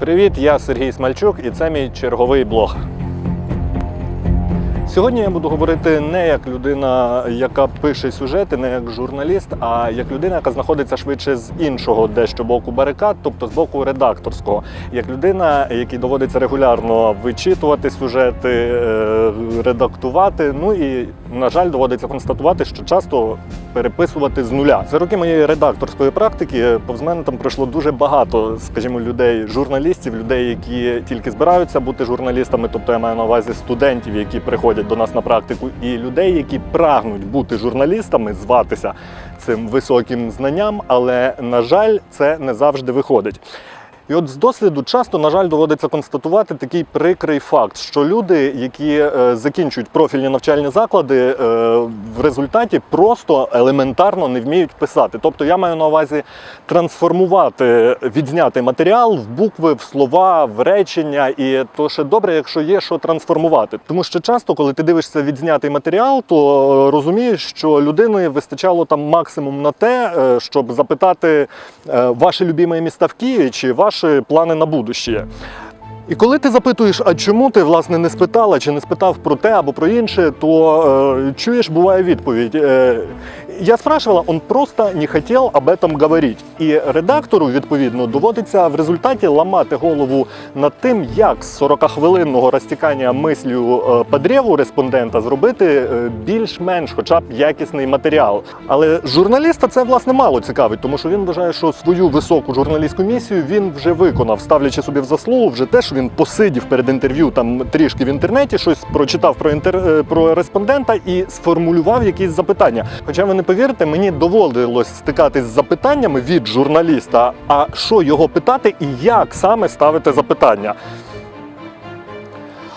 Привіт, я Сергій Смальчук і це мій черговий блог. Сьогодні я буду говорити не як людина, яка пише сюжети, не як журналіст, а як людина, яка знаходиться швидше з іншого дещо боку барикад, тобто з боку редакторського, як людина, якій доводиться регулярно вичитувати сюжети, е, редактувати. Ну і на жаль, доводиться констатувати, що часто переписувати з нуля. За роки моєї редакторської практики повз мене там пройшло дуже багато, скажімо, людей, журналістів, людей, які тільки збираються бути журналістами, тобто я маю на увазі студентів, які приходять до нас на практику, і людей, які прагнуть бути журналістами, зватися цим високим знанням, але на жаль, це не завжди виходить. І от з досвіду часто, на жаль, доводиться констатувати такий прикрий факт, що люди, які е, закінчують профільні навчальні заклади, е, в результаті просто елементарно не вміють писати. Тобто я маю на увазі трансформувати відзнятий матеріал в букви, в слова, в речення. І то ще добре, якщо є що трансформувати. Тому що часто, коли ти дивишся відзнятий матеріал, то е, розумієш, що людини вистачало там максимум на те, щоб запитати ваші любимі міста в Києві чи ваші плани на будущее. І коли ти запитуєш, а чому ти власне не спитала чи не спитав про те або про інше, то е, чуєш, буває відповідь. Е, я спрашивала, он просто не хотів об этом говорити. І редактору, відповідно, доводиться в результаті ламати голову над тим, як з 40-хвилинного розтікання мислю е, по древу респондента зробити е, більш-менш, хоча б якісний матеріал. Але журналіста це власне мало цікавить, тому що він вважає, що свою високу журналістську місію він вже виконав, ставлячи собі в заслугу вже те, що він посидів перед інтерв'ю там трішки в інтернеті, щось прочитав про інтер... е, про респондента і сформулював якісь запитання. Хоча ви не повірите, мені доводилось стикатись з запитаннями від журналіста, а що його питати і як саме ставити запитання.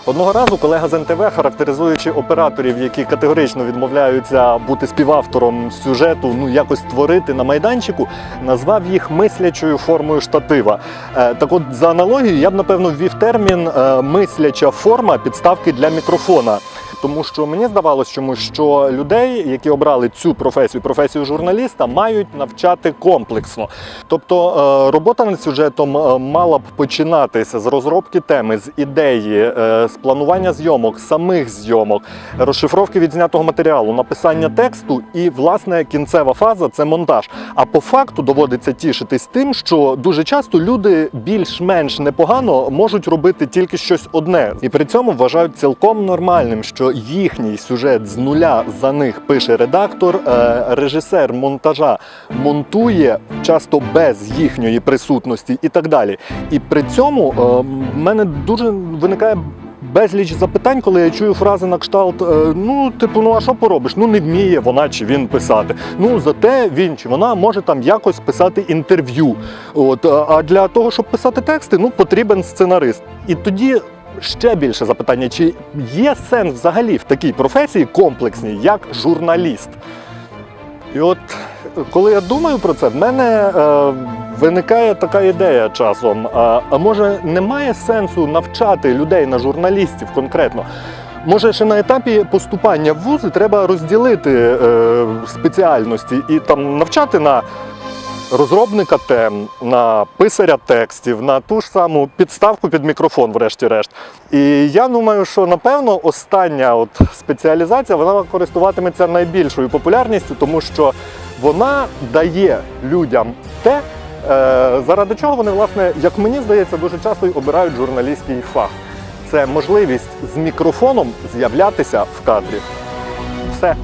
Одного разу колега з НТВ, характеризуючи операторів, які категорично відмовляються бути співавтором сюжету, ну якось створити на майданчику, назвав їх мислячою формою штатива. Е, так от, за аналогією, я б напевно ввів термін е, мисляча форма підставки для мікрофона. Тому що мені здавалось чомусь, що людей, які обрали цю професію, професію журналіста, мають навчати комплексно. Тобто е, робота над сюжетом е, мала б починатися з розробки теми, з ідеї, е, з планування зйомок, самих зйомок, розшифровки відзнятого матеріалу, написання тексту і, власне, кінцева фаза це монтаж. А по факту доводиться тішитись тим, що дуже часто люди більш-менш непогано можуть робити тільки щось одне, і при цьому вважають цілком нормальним, що їхній сюжет з нуля за них пише редактор, е, режисер монтажа монтує часто без їхньої присутності і так далі. І при цьому е, в мене дуже виникає. Безліч запитань, коли я чую фрази на кшталт: е, ну, типу, ну а що поробиш? Ну не вміє вона чи він писати. Ну зате він чи вона може там якось писати інтерв'ю. От а для того, щоб писати тексти, ну потрібен сценарист. І тоді ще більше запитання: чи є сенс взагалі в такій професії комплексній, як журналіст? І от коли я думаю про це, в мене е, виникає така ідея часом. А, а може немає сенсу навчати людей на журналістів конкретно? Може, ще на етапі поступання в вузи треба розділити е, спеціальності і там навчати на розробника тем, на писаря текстів, на ту ж саму підставку під мікрофон, врешті-решт. І я думаю, що напевно остання от спеціалізація вона користуватиметься найбільшою популярністю, тому що вона дає людям те, е, заради чого вони, власне, як мені здається, дуже часто й обирають журналістський фах. Це можливість з мікрофоном з'являтися в кадрі. Все.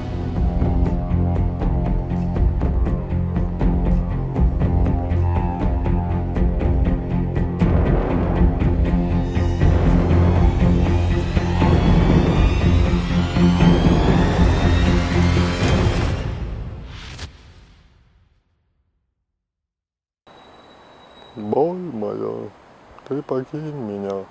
Боль моя, ты покинь меня.